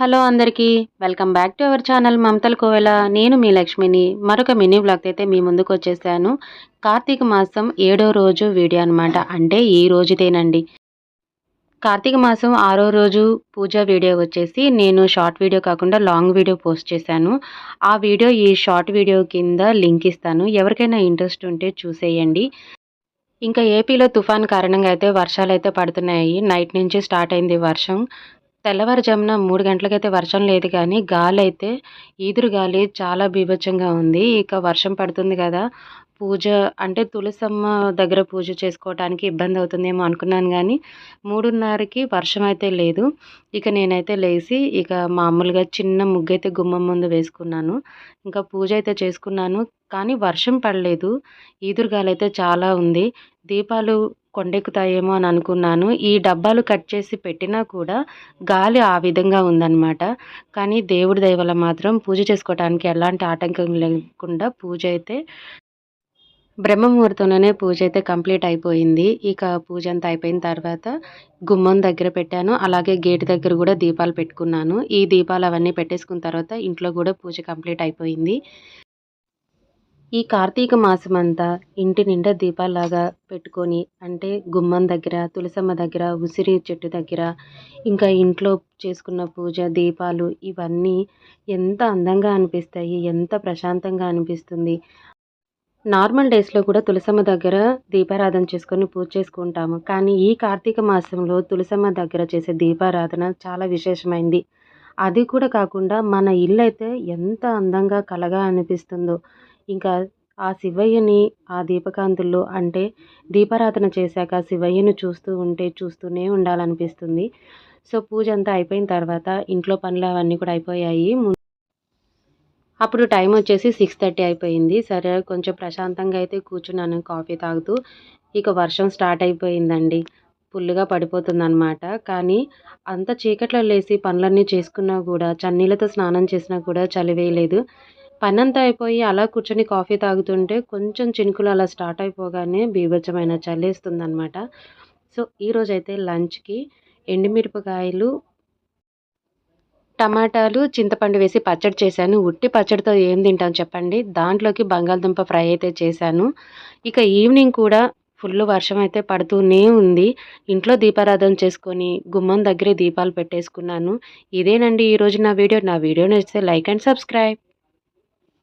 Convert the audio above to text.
Hello అందరికీ welcome back to our channel Mamathala Kovela. నేను మీ లక్ష్మిని. మరొక మినీ బ్లాగ్ అయితే మీ ముందుకు వచ్చేసాను. కార్తీక మాసం ఏడో రోజు వీడియో అనమాట అంటే ఈ రోజుదేనండి. కార్తీక మాసం ఆరో రోజు పూజ వీడియో వచ్చేసి నేను షార్ట్ వీడియో కాకుండా లాంగ్ వీడియో పోస్ట్ చేశాను. ఆ వీడియో ఈ షార్ట్ వీడియో కింద లింక్ ఇస్తాను. ఎవరికైనా ఇంట్రెస్ట్ ఉంటే చూసేయండి. ఇంకా ఏపీలో తుఫాన్ కారణంగా అయితే వర్షాలు అయితే పడుతున్నాయి. నైట్ నుంచి స్టార్ట్ అయింది వర్షం. తెల్లవారుజామున మూడు గంటలకైతే వర్షం లేదు కానీ గాలి అయితే ఈదురు గాలి చాలా బీభత్సంగా ఉంది. ఇక వర్షం పడుతుంది కదా. పూజ అంటే తులసమ్మ దగ్గర పూజ చేసుకోవడానికి ఇబ్బంది అవుతుందేమో అనుకున్నాను కానీ మూడున్నరకి వర్షం అయితే లేదు. ఇక నేనైతే లేచి ఇక మామూలుగా చిన్న ముగ్గు అయితే గుమ్మం ముందు వేసుకున్నాను. ఇంకా పూజ అయితే చేసుకున్నాను కానీ వర్షం పడలేదు. ఈదురుగాలి అయితే చాలా ఉంది. దీపాలు కొండెక్కుతాయేమో అని అనుకున్నాను. ఈ డబ్బాలు కట్ చేసి పెట్టినా కూడా గాలి ఆ విధంగా ఉందన్నమాట. కానీ దేవుడి దయ మాత్రం పూజ చేసుకోవడానికి ఎలాంటి ఆటంకం లేకుండా పూజ అయితే బ్రహ్మముహూర్తంలోనే పూజ అయితే కంప్లీట్ అయిపోయింది. ఇక పూజ అంతా అయిపోయిన తర్వాత గుమ్మం దగ్గర పెట్టాను. అలాగే గేట్ దగ్గర కూడా దీపాలు పెట్టుకున్నాను. ఈ దీపాలు అవన్నీ పెట్టేసుకున్న తర్వాత ఇంట్లో కూడా పూజ కంప్లీట్ అయిపోయింది. ఈ కార్తీక మాసం అంతా ఇంటి నిండా దీపాలాగా పెట్టుకొని అంటే గుమ్మం దగ్గర తులసమ్మ దగ్గర ఉసిరి చెట్టు దగ్గర ఇంకా ఇంట్లో చేసుకున్న పూజ దీపాలు ఇవన్నీ ఎంత అందంగా అనిపిస్తాయి ఎంత ప్రశాంతంగా అనిపిస్తుంది. నార్మల్ డేస్లో కూడా తులసమ్మ దగ్గర దీపారాధన చేసుకొని పూజ చేసుకుంటాము. కానీ ఈ కార్తీక మాసంలో తులసమ్మ దగ్గర చేసే దీపారాధన చాలా విశేషమైంది. అది కూడా కాకుండా మన ఇల్లు అయితే ఎంత అందంగా కలగా అనిపిస్తుందో ఇంకా ఆ శివయ్యని ఆ దీపకాంతుల్లో అంటే దీపారాధన చేశాక శివయ్యను చూస్తూ ఉంటే చూస్తూనే ఉండాలనిపిస్తుంది. సో పూజ అంతా అయిపోయిన తర్వాత ఇంట్లో పనులు అవన్నీ కూడా అయిపోయాయి. అప్పుడు టైం వచ్చేసి సిక్స్ థర్టీ అయిపోయింది. సరే కొంచెం ప్రశాంతంగా అయితే కూర్చున్నాను కాఫీ తాగుతూ. ఇక వర్షం స్టార్ట్ అయిపోయిందండి. ఫుల్గా పడిపోతుందన్నమాట. కానీ అంత చీకట్లో లేచి పనులన్నీ చేసుకున్నా కూడా చన్నీళ్ళతో స్నానం చేసినా కూడా చలివేయలేదు పనంతా అయిపోయి అలా కూర్చొని కాఫీ తాగుతుంటే కొంచెం చినుకులు అలా స్టార్ట్ అయిపోగానే బీభత్సమైన చల్లేస్తుంది అనమాట సో ఈరోజైతే లంచ్కి ఎండుమిరపకాయలు టమాటాలు చింతపండు వేసి పచ్చడి చేశాను. ఉట్టి పచ్చడితో ఏం తింటాం చెప్పండి? దాంట్లోకి బంగాళదుంప ఫ్రై అయితే చేశాను. ఇక ఈవినింగ్ కూడా ఫుల్ వర్షం అయితే పడుతూనే ఉంది. ఇంట్లో దీపారాధన చేసుకొని గుమ్మం దగ్గరే దీపాలు పెట్టేసుకున్నాను. ఇదేనండి ఈరోజు నా వీడియో. నా వీడియో నచ్చితే లైక్ అండ్ సబ్స్క్రైబ్.